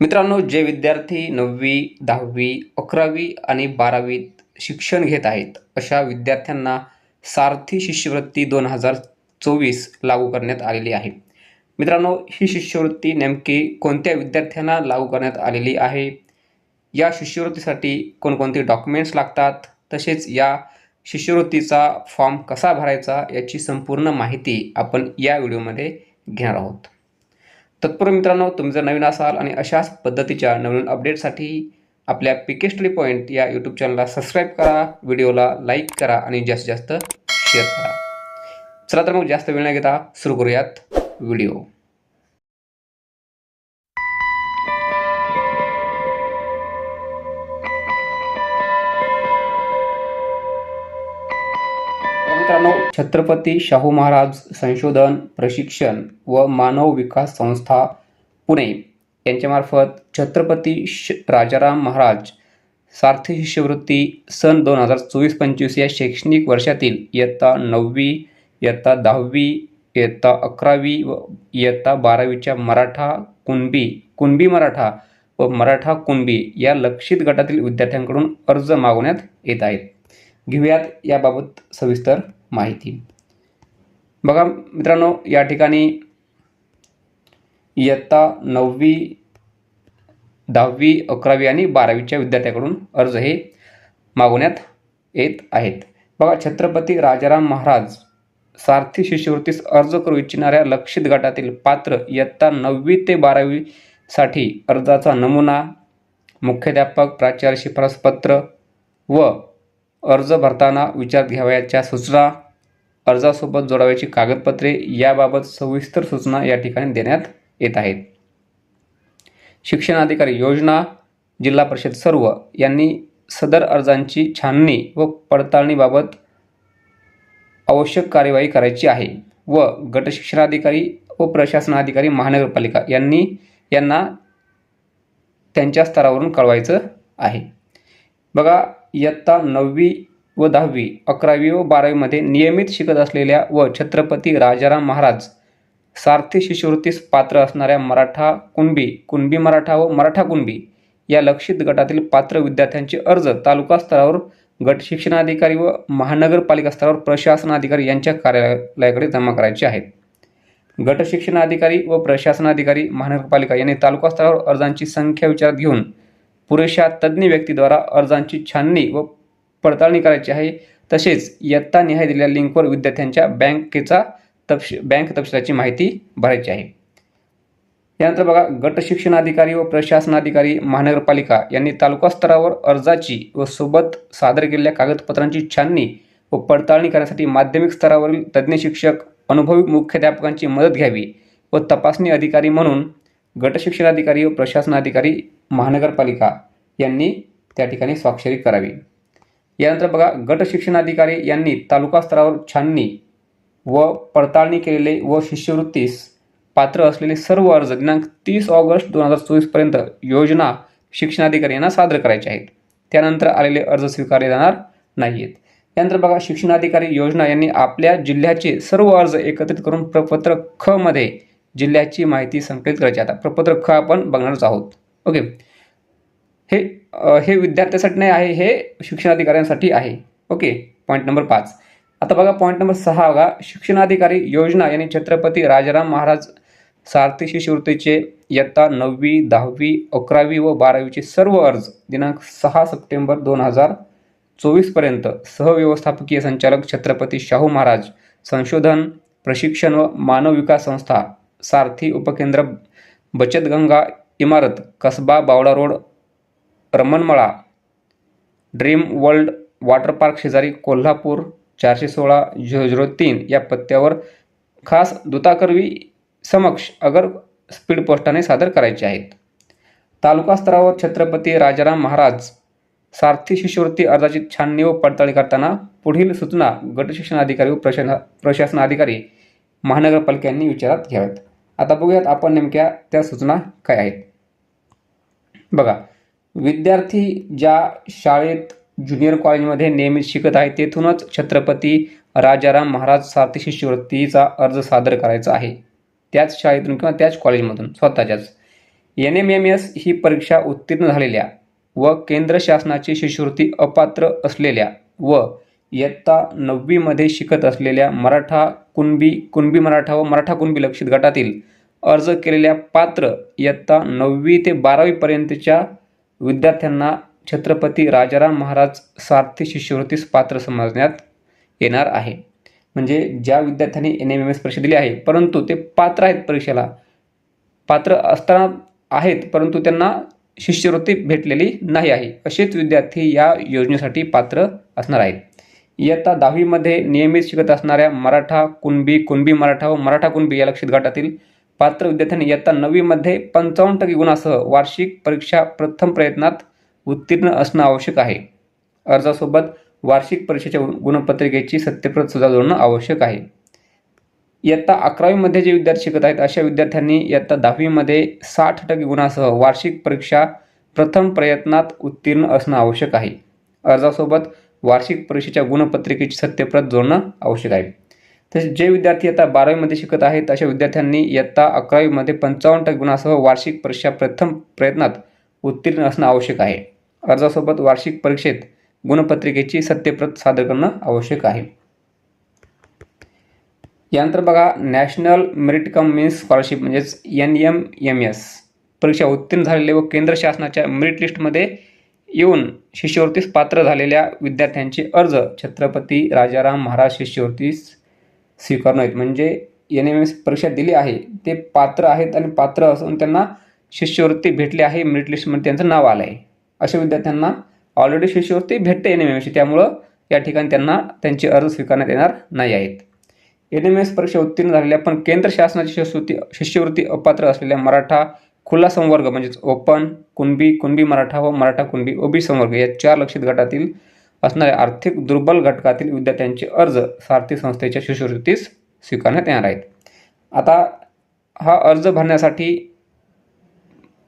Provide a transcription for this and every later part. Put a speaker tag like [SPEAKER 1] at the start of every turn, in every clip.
[SPEAKER 1] मित्रांनो जे विद्यार्थी नववी दहावी अकरावी आणि बारावीत शिक्षण घेत आहेत अशा विद्यार्थ्यांना सारथी शिष्यवृत्ती दोन हजार चोवीस लागू करण्यात आलेली आहे. मित्रांनो ही शिष्यवृत्ती नेमकी कोणत्या विद्यार्थ्यांना लागू करण्यात आलेली आहे? या शिष्यवृत्तीसाठी कोणकोणते डॉक्युमेंट्स लागतात? तसेच या शिष्यवृत्तीचा फॉर्म कसा भरायचा? याची संपूर्ण माहिती आपण या व्हिडिओमध्ये घेणार आहोत. तत्पूर्वी मित्रांनो तुम्ही जर नवीन असाल आणि अशाच पद्धतीच्या नवीन अपडेटसाठी आपल्या पी के स्टडी पॉईंट या यूट्यूब चॅनलला सबस्क्राईब करा व्हिडिओला लाईक करा आणि जास्तीत जास्त शेअर करा. चला तर मग जास्त वेळ न घेता सुरू करूयात व्हिडिओ छत्रपती शाहू महाराज संशोधन प्रशिक्षण व मानव विकास संस्था पुणे. यांच्यामार्फत छत्रपती श राजाराम महाराज सारथी शिष्यवृत्ती सन दोन हजार चोवीस पंचवीस या शैक्षणिक वर्षातील इयत्ता नववी इयत्ता दहावी इयत्ता अकरावी व इयत्ता बारावीच्या मराठा कुणबी कुणबी मराठा व मराठा कुणबी या लक्षित गटातील विद्यार्थ्यांकडून अर्ज मागवण्यात येत आहेत. घेऊयात याबाबत सविस्तर माहिती. बघा मित्रांनो या ठिकाणी इयत्ता नववी दहावी अकरावी आणि बारावीच्या विद्यार्थ्याकडून अर्ज हे मागवण्यात येत आहेत. बघा छत्रपती राजाराम महाराज सारथी शिष्यवृत्तीस अर्ज करू इच्छिणाऱ्या लक्षित गटातील पात्र इयत्ता नववी ते बारावीसाठी अर्जाचा नमुना मुख्याध्यापक प्राचार्य शिफारस पत्र व अर्ज भरताना विचारात घ्यावयाच्या सूचना अर्जासोबत जोडावयाची कागदपत्रे याबाबत सविस्तर सूचना या ठिकाणी देण्यात येत आहेत. शिक्षणाधिकारी योजना जिल्हा परिषद सर्व यांनी सदर अर्जांची छाननी व पडताळणीबाबत आवश्यक कार्यवाही करायची आहे व गट शिक्षणाधिकारी व प्रशासनाधिकारी महानगरपालिका यांनी यांना त्यांच्या स्तरावरून कळवायचं आहे. बघा इयत्ता नववी व दहावी अकरावी व बारावीमध्ये नियमित शिकत असलेल्या व छत्रपती राजाराम महाराज सारथी शिष्यवृत्तीस पात्र असणाऱ्या मराठा कुणबी कुणबी मराठा व मराठा कुणबी या लक्षित गटातील पात्र विद्यार्थ्यांचे अर्ज तालुका स्तरावर गट शिक्षणाधिकारी व महानगरपालिका स्तरावर प्रशासनाधिकारी यांच्या कार्यालयाकडे जमा करायचे आहेत. गट शिक्षणाधिकारी व प्रशासनाधिकारी महानगरपालिका यांनी तालुका स्तरावर अर्जांची संख्या विचारात घेऊन पुरेशा तज्ज्ञ व्यक्तीद्वारा अर्जांची छाननी व पडताळणी करायची आहे. तसेच इयत्ता निहाय दिलेल्या लिंकवर विद्यार्थ्यांच्या बँकेचा तपश बँक तपशिलाची माहिती भरायची आहे. यानंतर बघा गट शिक्षणाधिकारी व प्रशासनाधिकारी महानगरपालिका यांनी तालुका स्तरावर अर्जाची व सोबत सादर केलेल्या कागदपत्रांची छाननी व पडताळणी करण्यासाठी माध्यमिक स्तरावरील तज्ज्ञ शिक्षक अनुभवी मुख्याध्यापकांची मदत घ्यावी व तपासणी अधिकारी म्हणून गटशिक्षणाधिकारी व प्रशासनाधिकारी महानगरपालिका यांनी त्या ठिकाणी स्वाक्षरी करावी. यानंतर बघा गट शिक्षणाधिकारी यांनी तालुका स्तरावर छाननी व पडताळणी केलेले व शिष्यवृत्तीस पात्र असलेले सर्व अर्ज दिनांक तीस ऑगस्ट दोन हजार चोवीसपर्यंत योजना शिक्षणाधिकारी यांना सादर करायचे आहेत. त्यानंतर आलेले अर्ज स्वीकारले जाणार नाही आहेत त्यानंतर बघा शिक्षणाधिकारी योजना यांनी आपल्या जिल्ह्याचे सर्व अर्ज एकत्रित करून प्रपत्र ख मध्ये जिल्ह्याची माहिती संकलित करायची. आता प्रपत्रक आपण बघणारच आहोत. ओके. हे हे विद्यार्थ्यासाठी नाही आहे हे शिक्षणाधिकाऱ्यांसाठी आहे. ओके. पॉईंट नंबर पाच. आता बघा पॉईंट नंबर सहा बघा. शिक्षणाधिकारी योजना यांनी छत्रपती राजाराम महाराज सारथी शिष्यवृत्तीचे इयत्ता नववी दहावी अकरावी व बारावीचे सर्व अर्ज दिनांक सहा सप्टेंबर दोन हजार चोवीसपर्यंत सहव्यवस्थापकीय संचालक छत्रपती शाहू महाराज संशोधन प्रशिक्षण व मानव विकास संस्था सारथी उपकेंद्र बचतगंगा इमारत Kasba Bawda road Ramanmala dream world water park शेजारी कोल्हापूर चारशे सोळा झिरो झिरो तीन या पत्त्यावर खास दुताकरवी समक्ष अगर स्पीड पोस्टाने सादर करायचे आहेत. तालुका स्तरावर छत्रपती राजाराम महाराज सारथी शिष्यवृत्ती अर्जाची छाननी व पडताळणी करताना पुढील सूचना गट शिक्षणाधिकारी व प्रशासन अधिकारी महानगरपालिक्यांनी विचारात घ्याव्यात. आता बघूयात आपण नेमक्या त्या सूचना काय आहेत. बघा विद्यार्थी ज्या शाळेत ज्युनियर कॉलेजमध्ये नियमित शिकत आहे तेथूनच छत्रपती राजाराम महाराज सारथी शिष्यवृत्तीचा अर्ज सादर करायचा आहे. त्याच शाळेतून किंवा त्याच कॉलेजमधून स्वतःच्याच. एन एम एम एस ही परीक्षा उत्तीर्ण झालेल्या व केंद्र शासनाची शिष्यवृत्ती अपात्र असलेल्या व इयत्ता नववीमध्ये शिकत असलेल्या मराठा कुणबी कुणबी मराठा व मराठा कुणबी लक्षित गटातील अर्ज केलेल्या पात्र इयत्ता नववी ते बारावीपर्यंतच्या विद्यार्थ्यांना छत्रपती राजाराम महाराज सारथी शिष्यवृत्तीस पात्र समजण्यात येणार आहे. म्हणजे ज्या विद्यार्थ्यांनी एन एम एम एस परीक्षा दिली आहे परंतु ते पात्र आहेत परीक्षेला. पात्र असताना आहेत परंतु त्यांना शिष्यवृत्ती भेटलेली नाही आहे. असेच विद्यार्थी या योजनेसाठी पात्र असणार आहेत. इयत्ता दहावीमध्ये नियमित शिकत असणाऱ्या मराठा कुणबी कुणबी मराठा व मराठा कुणबी या लक्षित गटातील पात्र विद्यार्थ्यांनी इयत्ता नववीमध्ये पंचावन्न टक्के गुणासह वार्षिक परीक्षा प्रथम प्रयत्नात उत्तीर्ण असणं आवश्यक आहे. अर्जासोबत वार्षिक परीक्षेच्या गुणपत्रिकेची सत्यप्रत सुद्धा जोडणं आवश्यक आहे. इयत्ता अकरावीमध्ये जे विद्यार्थी शिकत आहेत अशा विद्यार्थ्यांनी इयत्ता दहावीमध्ये साठ टक्के गुणासह वार्षिक परीक्षा प्रथम प्रयत्नात उत्तीर्ण असणं आवश्यक आहे. अर्जासोबत वार्षिक परीक्षेच्या गुणपत्रिकेची सत्यप्रत जोडणं आवश्यक आहे तसेच जे विद्यार्थी आता बारावीमध्ये शिकत आहेत अशा विद्यार्थ्यांनी इयत्ता अकरावीमध्ये पंचावन्न टक्के गुणासह वार्षिक परीक्षा प्रथम प्रयत्नात उत्तीर्ण असणं आवश्यक आहे. अर्जासोबत वार्षिक परीक्षेत गुणपत्रिकेची सत्यप्रत सादर करणं आवश्यक आहे. यानंतर बघा national merit cum means scholarship म्हणजेच एन एम एम एस. परीक्षा उत्तीर्ण झालेले व केंद्र शासनाच्या मेरिट लिस्टमध्ये येऊन शिष्यवृत्तीस पात्र झालेल्या विद्यार्थ्यांचे अर्ज छत्रपती राजाराम महाराज शिष्यवृत्तीस स्वीकारणं आहेत म्हणजे एन एम एस परीक्षा दिली आहे ते पात्र आहेत आणि पात्र असून त्यांना शिष्यवृत्ती भेटली आहे मेरिट लिस्टमध्ये त्यांचं नाव आलं आहे अशा विद्यार्थ्यांना ऑलरेडी शिष्यवृत्ती भेटते एन एम एमशी त्यामुळं या ठिकाणी त्यांना त्यांचे अर्ज स्वीकारण्यात येणार नाही आहेत. एन एम एस परीक्षा उत्तीर्ण झालेल्या पण केंद्र शासनाची शिष्यवृत्ती शिष्यवृत्ती अपात्र असलेल्या मराठा खुला संवर्ग म्हणजेच ओपन कुणबी कुणबी मराठा व मराठा कुणबी ओबी संवर्ग या चार लक्षित गटातील असणाऱ्या आर्थिक दुर्बल घटकातील विद्यार्थ्यांचे अर्ज सारथी संस्थेच्या शिष्यवृत्तीस स्वीकारण्यात येणार आहेत. आता हा अर्ज भरण्यासाठी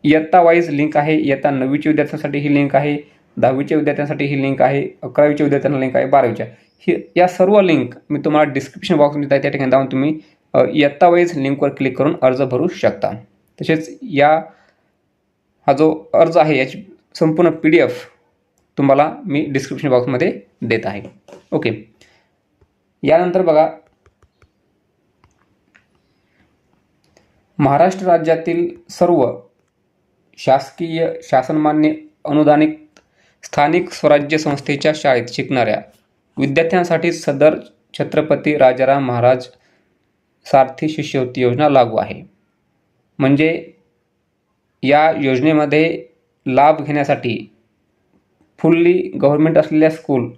[SPEAKER 1] इयत्ता वाईज लिंक आहे इयत्ता नववीच्या विद्यार्थ्यांसाठी ही लिंक आहे दहावीच्या विद्यार्थ्यांसाठी ही लिंक आहे अकरावीच्या विद्यार्थ्यांना लिंक आहे बारावीच्या. ही या सर्व लिंक मी तुम्हाला डिस्क्रिप्शन बॉक्समध्ये त्या ठिकाणी जाऊन तुम्ही इयत्ता वाईज लिंकवर क्लिक करून अर्ज भरू शकता. तसेच या हा जो अर्ज आहे याची संपूर्ण पी डी एफ तुम्हाला मी डिस्क्रिप्शन बॉक्समध्ये देत आहे. ओके यानंतर बघा. महाराष्ट्र राज्यातील सर्व शासकीय शासनमान्य अनुदानित स्थानिक स्वराज्य संस्थेच्या शाळेत शिकणाऱ्या विद्यार्थ्यांसाठी सदर छत्रपती राजाराम महाराज सारथी शिष्यवृत्ती योजना लागू आहे. म्हणजे या योजनेमध्ये लाभ घेण्यासाठी फुल्ली गव्हर्मेंट असलेल्या स्कूल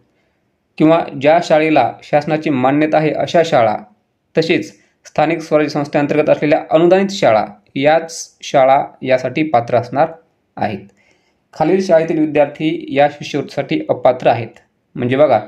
[SPEAKER 1] किंवा ज्या शाळेला शासनाची मान्यता आहे अशा शाळा तसेच स्थानिक स्वराज्य संस्थेअंतर्गत असलेल्या अनुदानित शाळा याच शाळा यासाठी पात्र असणार आहेत. खालील शाळेतील विद्यार्थी या शिष्यवृत्तीसाठी अपात्र आहेत. म्हणजे बघा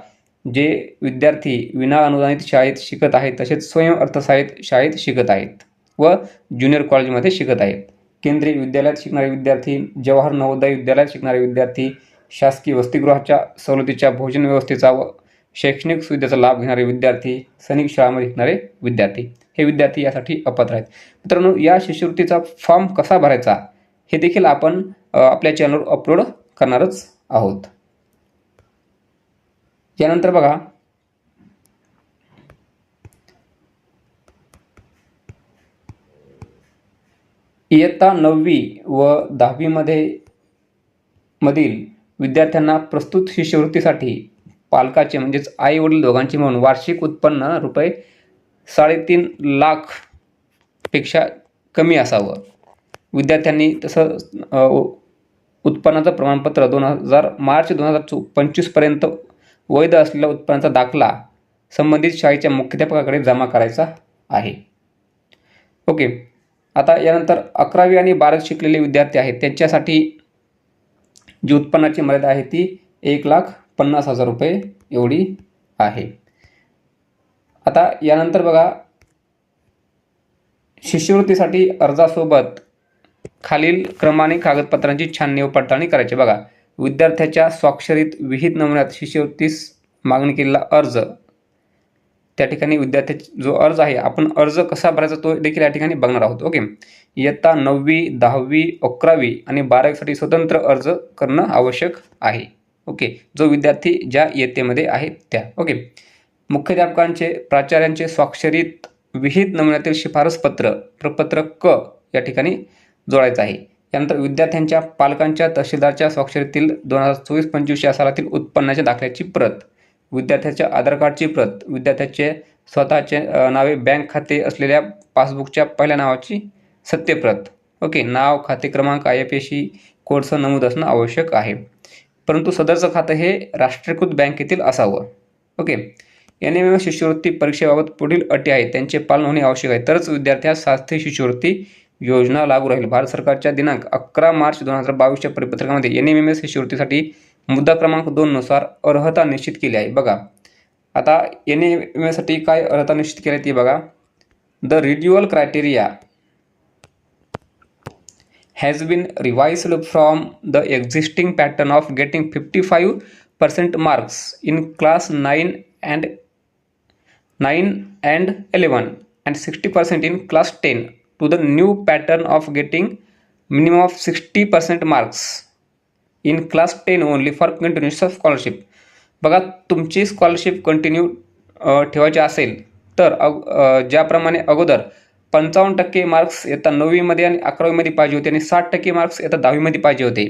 [SPEAKER 1] जे विद्यार्थी विना अनुदानित शाळेत शिकत आहेत तसेच स्वयं अर्थसहाय्यित शाळेत शिकत आहेत. व ज्युनियर कॉलेजमध्ये शिकत आहेत. केंद्रीय विद्यालयात शिकणारे विद्यार्थी जवाहर नवोदय विद्यालयात शिकणारे विद्यार्थी शासकीय वसतिगृहाच्या सवलतीच्या भोजन व्यवस्थेचा व शैक्षणिक सुविधेचा लाभ घेणारे विद्यार्थी सैनिक शाळामध्ये शिकणारे विद्यार्थी. हे विद्यार्थी यासाठी अपात्र आहेत. मित्रांनो या शिष्यवृत्तीचा फॉर्म कसा भरायचा हे देखील आपण आपल्या चॅनलवर अपलोड करणारच आहोत. यानंतर बघा इयत्ता नववी व दहावीमध्ये मधील विद्यार्थ्यांना प्रस्तुत शिष्यवृत्तीसाठी पालकाचे म्हणजेच आई वडील दोघांचे म्हणून वार्षिक उत्पन्न रुपये साडेतीन लाखपेक्षा कमी असावं. विद्यार्थ्यांनी तसं उत्पन्नाचं प्रमाणपत्र दोन हजार मार्च दोन हजार चो पंचवीसपर्यंत वैध असलेल्या उत्पन्नाचा दाखला संबंधित शाळेच्या मुख्याध्यापकाकडे जमा करायचा आहे. ओके. आता यानंतर अकरावी आणि बारावी शिकलेले विद्यार्थी आहेत. त्यांच्यासाठी जी उत्पन्नाची मर्यादा आहे ती एक लाख पन्नास हजार रुपये एवढी आहे. आता यानंतर बघा शिष्यवृत्तीसाठी अर्जासोबत खालील क्रमाने कागदपत्रांची छाननी व पडताळणी करायची. बघा विद्यार्थ्याच्या स्वाक्षरीत विहित नमुन्यात शिष्यवृत्तीस मागणी केलेला अर्ज त्या ठिकाणी विद्यार्थ्याचा जो अर्ज आहे आपण अर्ज कसा भरायचा तो देखील या ठिकाणी बघणार आहोत. ओके इयत्ता नववी दहावी अकरावी आणि बारावीसाठी स्वतंत्र अर्ज करणं आवश्यक आहे. ओके जो विद्यार्थी ज्या इयत्तेमध्ये आहे त्या. ओके मुख्याध्यापकांचे प्राचार्यांचे स्वाक्षरीत विहित नमुन्यातील शिफारस पत्र प्रपत्र क या ठिकाणी जोडायचं आहे. त्यानंतर विद्यार्थ्यांच्या पालकांच्या तहसीलदारच्या स्वाक्षरीतील दोन हजार चोवीस पंचवीस या सालातील उत्पन्नाच्या दाखल्याची प्रत. विद्यार्थ्याच्या आधार कार्डची प्रत विद्यार्थ्याचे स्वतःचे नावे बँक खाते असलेल्या पासबुकच्या पहिल्या नावाची सत्यप्रत. ओके नाव खाते क्रमांक आय एफ एस कोडसह नमूद असणं आवश्यक आहे. परंतु सदरचं खातं हे राष्ट्रीयकृत बँकेतील असावं. ओके एन एम एम शिष्यवृत्ती परीक्षेबाबत पुढील अटी आहेत त्यांचे पालन होणे आवश्यक आहे. तरच विद्यार्थ्यास शास्त्रीय शिष्यवृत्ती योजना लागू राहील. भारत सरकारच्या दिनांक अकरा मार्च दोन हजार बावीसच्या परिपत्रकामध्ये एन एम एम एस शिष्यवृत्तीसाठी मुद्दा क्रमांक दोन नुसार अर्हता निश्चित केली आहे. बघा आता एन एम एसाठी काय अर्हता निश्चित केली आहे ती बघा. The renewal criteria has been revise from the existing pattern of getting fifty five percent marks in class nine and nine and eleven and sixty percent in class ten to the new pattern of getting minimum of sixty percent marks class 10 only for continuous of scholarship. बघा तुमची scholarship continue ठेवायची असेल तर अग ज्याप्रमाणे अगोदर पंचावन्न टक्के मार्क्स येता नववीमध्ये आणि अकरावीमध्ये पाहिजे होते आणि साठ टक्के मार्क्स येता दहावीमध्ये पाहिजे होते.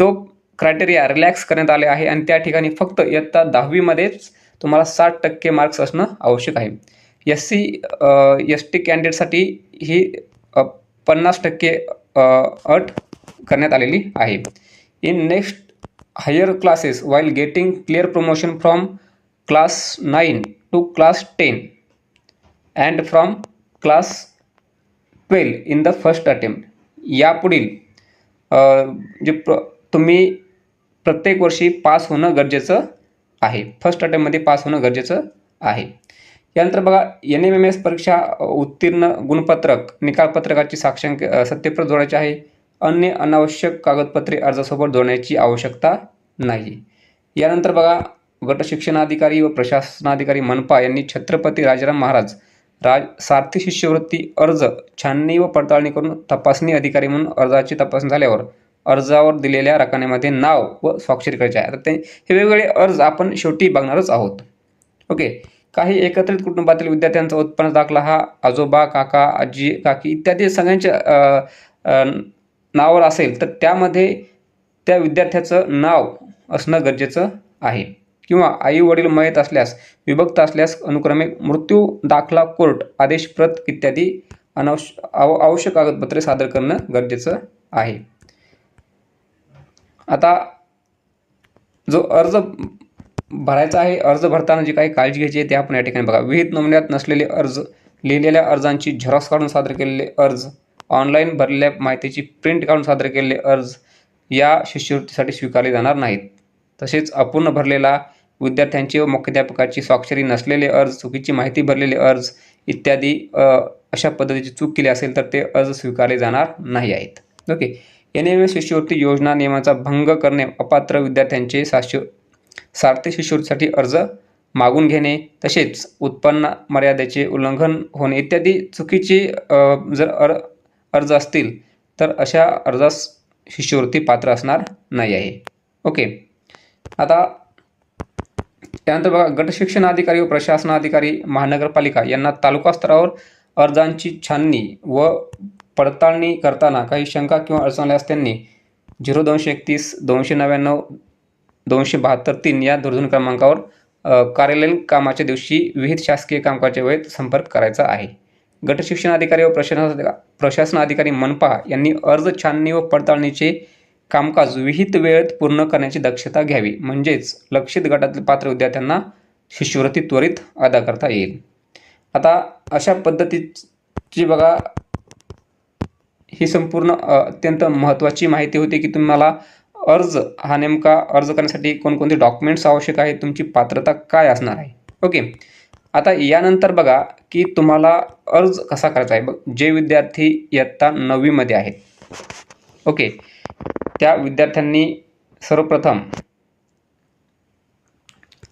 [SPEAKER 1] तो क्रायटेरिया रिलॅक्स करण्यात आले आहे आणि त्या ठिकाणी फक्त इयत्ता दहावीमध्येच तुम्हाला साठ टक्के मार्क्स असणं आवश्यक आहे. एस सी एस टी कॅन्डिडेटसाठी ही पन्नास टक्के अट करण्यात आलेली आहे. In next higher classes while getting clear promotion from class nine to class ten and from class twelve in the first attempt यापुढील जे प्र तुम्ही प्रत्येक वर्षी पास होणं गरजेचं आहे. फर्स्ट अटेम्प्टमध्ये पास होणं गरजेचं आहे. यानंतर बघा एन एम एम एस परीक्षा उत्तीर्ण गुणपत्रक निकालपत्रकाची साक्षांक सत्यप्रत जोडायची आहे. अन्य अनावश्यक कागदपत्रे अर्जासोबत जोडण्याची आवश्यकता नाही. यानंतर बघा गट शिक्षणाधिकारी व प्रशासनाधिकारी मनपा यांनी छत्रपती राजाराम महाराज राज सारथी शिष्यवृत्ती अर्ज छाननी व पडताळणी करून तपासणी अधिकारी म्हणून अर्जाची तपासणी झाल्यावर अर्जावर दिलेल्या रकान्यामध्ये नाव व स्वाक्षरी करायचे आहे. आता ते हे वेगवेगळे अर्ज आपण शेवटी बघणारच आहोत. ओके. काही एकत्रित कुटुंबातील विद्यार्थ्यांचा उत्पन्न दाखला हा आजोबा काका आजी काकी इत्यादी सगळ्यांच्या नावावर असेल तर त्यामध्ये त्या विद्यार्थ्याचं नाव असणं गरजेचं आहे. किंवा आई वडील मयत असल्यास विभक्त असल्यास अनुक्रमे मृत्यू दाखला कोर्ट आदेश प्रत इत्यादी अनावश्य आव आवश्यक कागदपत्रे सादर करणं गरजेचं आहे. आता जो अर्ज भरायचा आहे अर्ज भरताना जी काही काळजी घ्यायची आहे ते आपण या ठिकाणी बघा. विहित नमुन्यात नसलेले अर्ज लिहिलेल्या अर्जांची झेरॉक्स काढून सादर केलेले अर्ज ऑनलाईन भरलेल्या माहितीची प्रिंट काढून सादर केलेले अर्ज या शिष्यवृत्तीसाठी स्वीकारले जाणार नाहीत. तसेच अपूर्ण भरलेला विद्यार्थ्यांची व मुख्याध्यापकाची स्वाक्षरी नसलेले अर्ज चुकीची माहिती भरलेले अर्ज इत्यादी अशा पद्धतीची चूक केली असेल तर ते अर्ज स्वीकारले जाणार नाही आहेत. ओके. एन एम एस शिष्यवृत्ती योजना नियमाचा भंग करणे अपात्र विद्यार्थ्यांचे साश्य सार्थ शिष्यवृत्तीसाठी अर्ज मागून घेणे तसेच उत्पन्न मर्यादेचे उल्लंघन होणे इत्यादी चुकीचे जर अर अर्ज असतील तर अशा अर्जास शिष्यवृत्ती पात्र असणार नाही आहे. ओके. आता त्यानंतर बघा गट शिक्षण अधिकारी व प्रशासनाधिकारी महानगरपालिका यांना तालुका स्तरावर अर्जांची छाननी व पडताळणी करताना काही शंका किंवा अडचण आल्यास त्यांनी झिरो दोनशे एकतीस दोनशे नव्याण्णव दोनशे बहात्तर तीन या दूरध्वनी क्रमांकावर कार्यालयीन कामाच्या दिवशी विविध शासकीय कामकाजाच्या वेळेत संपर्क करायचा आहे. गट शिक्षण अधिकारी व प्रशासन प्रशासन अधिकारी मनपा यांनी अर्ज छाननी व पडताळणीचे कामकाज विहित वेळेत पूर्ण करण्याची दक्षता घ्यावी. म्हणजेच लक्षित गटातील पात्र विद्यार्थ्यांना शिष्यवृत्ती त्वरित अदा करता येईल. आता अशा पद्धतीची बघा. ही संपूर्ण अत्यंत महत्त्वाची माहिती होती की तुम्हाला अर्ज हा नेमका अर्ज करण्यासाठी कोणकोणते डॉक्युमेंट्स आवश्यक आहे तुमची पात्रता काय असणार आहे? ओके. आता यानंतर बघा की तुम्हाला अर्ज कसा करायचा आहे. बघ जे विद्यार्थी इयत्ता नववीमध्ये आहेत. ओके. त्या विद्यार्थ्यांनी सर्वप्रथम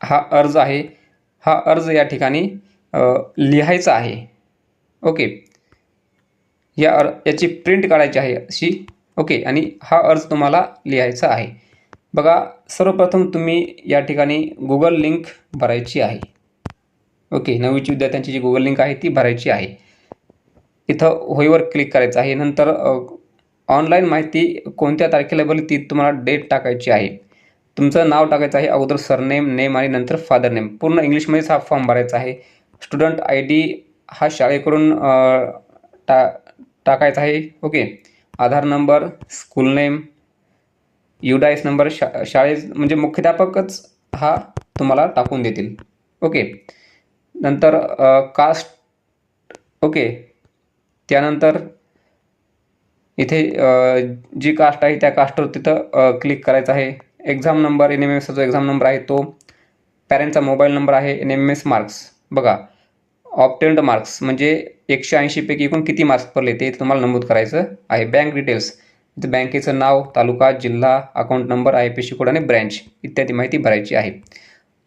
[SPEAKER 1] हा अर्ज आहे. हा अर्ज या ठिकाणी लिहायचा आहे. ओके. या अर याची प्रिंट काढायची आहे अशी. ओके. आणि हा अर्ज तुम्हाला लिहायचा आहे. बघा सर्वप्रथम तुम्ही या ठिकाणी गुगल लिंक भरायची आहे. ओके नववीची विद्यार्थ्यांची जी गुगल लिंक आहे ती भरायची आहे. इथं होईवर क्लिक करायचं आहे. नंतर ऑनलाईन माहिती कोणत्या तारखेला भरली ती तुम्हाला डेट टाकायची आहे. तुमचं नाव टाकायचं आहे अगोदर सरनेम नेम आणि नंतर फादर नेम पूर्ण इंग्लिशमध्येच हा फॉर्म भरायचा आहे. स्टुडंट आय डी हा शाळेकडून टा टाकायचा आहे. Okay. Aadhaar number school name UDISE number शा शाळे म्हणजे मुख्याध्यापकच हा तुम्हाला टाकून देतील. ओके. नंतर कास्ट ओके त्यानंतर इथे जी कास्ट आहे त्या कास्टवर तिथं क्लिक करायचं आहे. एक्झाम नंबर एन एम एसचा जो एक्झाम नंबर आहे तो पॅरेंटचा मोबाईल नंबर आहे एन एम एस मार्क्स बघा ऑप्टेंड मार्क्स म्हणजे एकशे ऐंशीपैकी एकूण किती मार्क्स पडले ते तुम्हाला नमूद करायचं आहे. बँक डिटेल्स इथं बँकेचं नाव तालुका जिल्हा account number I P C code आणि ब्रँच इत्यादी माहिती भरायची आहे.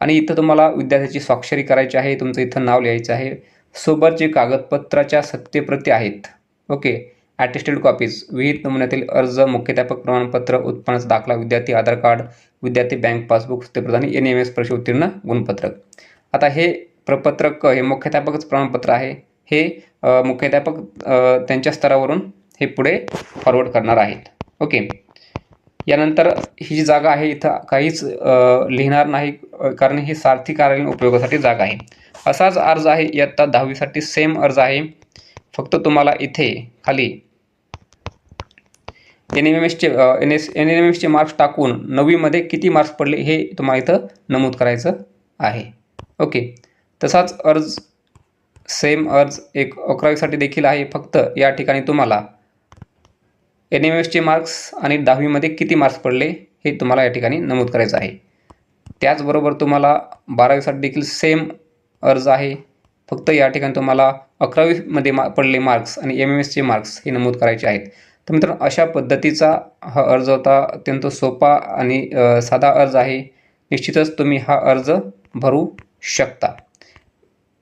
[SPEAKER 1] आणि इथं तुम्हाला विद्यार्थ्याची स्वाक्षरी करायची आहे तुमचं इथं नाव लिहायचं आहे. सोबत जे कागदपत्राच्या सत्यप्रती आहेत. ओके. ॲटेस्टेड कॉपीज विहित नमुन्यातील अर्ज मुख्याध्यापक प्रमाणपत्र उत्पन्नाचा दाखला विद्यार्थी आधार कार्ड विद्यार्थी बँक पासबुक सत्यप्रत आणि एन एम एस परीक्षा उत्तीर्ण गुणपत्रक. आता हे प्रपत्रक हे मुख्याध्यापकच प्रमाणपत्र आहे. हे मुख्याध्यापक त्यांच्या स्तरावरून हे पुढे फॉरवर्ड करणार आहेत. ओके. यानंतर ही जी जागा आहे इथं काहीच लिहिणार नाही कारण ही सारथी कार्यालयीन उपयोगासाठी जागा आहे. असाच अर्ज आहे इयत्ता दहावीसाठी सेम अर्ज आहे. फक्त तुम्हाला इथे खाली एन एम एसचे एन एस एन एम एसचे मार्क्स टाकून नववीमध्ये किती मार्क्स पडले हे तुम्हाला इथं नमूद करायचं आहे. ओके तसाच अर्ज सेम अर्ज एक अकरावीसाठी देखील आहे. फक्त या ठिकाणी तुम्हाला एन एम एसचे मार्क्स आणि दहावीमध्ये किती मार्क्स पडले हे तुम्हाला या ठिकाणी नमूद करायचं आहे. त्याचबरोबर तुम्हाला बारावीसाठी देखील सेम अर्ज आहे. फक्त या ठिकाणी तुम्हाला अकरावीमध्ये मा पडले मार्क्स आणि एम एम एसचे मार्क्स हे नमूद करायचे आहेत. तर मित्रांनो अशा पद्धतीचा हा अर्ज होता. अत्यंत सोपा आणि साधा अर्ज आहे. निश्चितच तुम्ही हा अर्ज भरू शकता.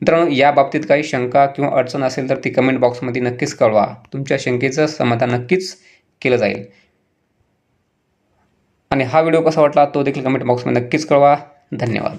[SPEAKER 1] मित्रांनो या बाबतीत काही शंका किंवा अडचण असेल तर ती कमेंट बॉक्समध्ये नक्कीच कळवा. तुमच्या शंकेचं समाधान नक्कीच केलं जाईल. आणि हा व्हिडिओ कसा वाटला तो देखील कमेंट बॉक्समध्ये नक्कीच कळवा. धन्यवाद.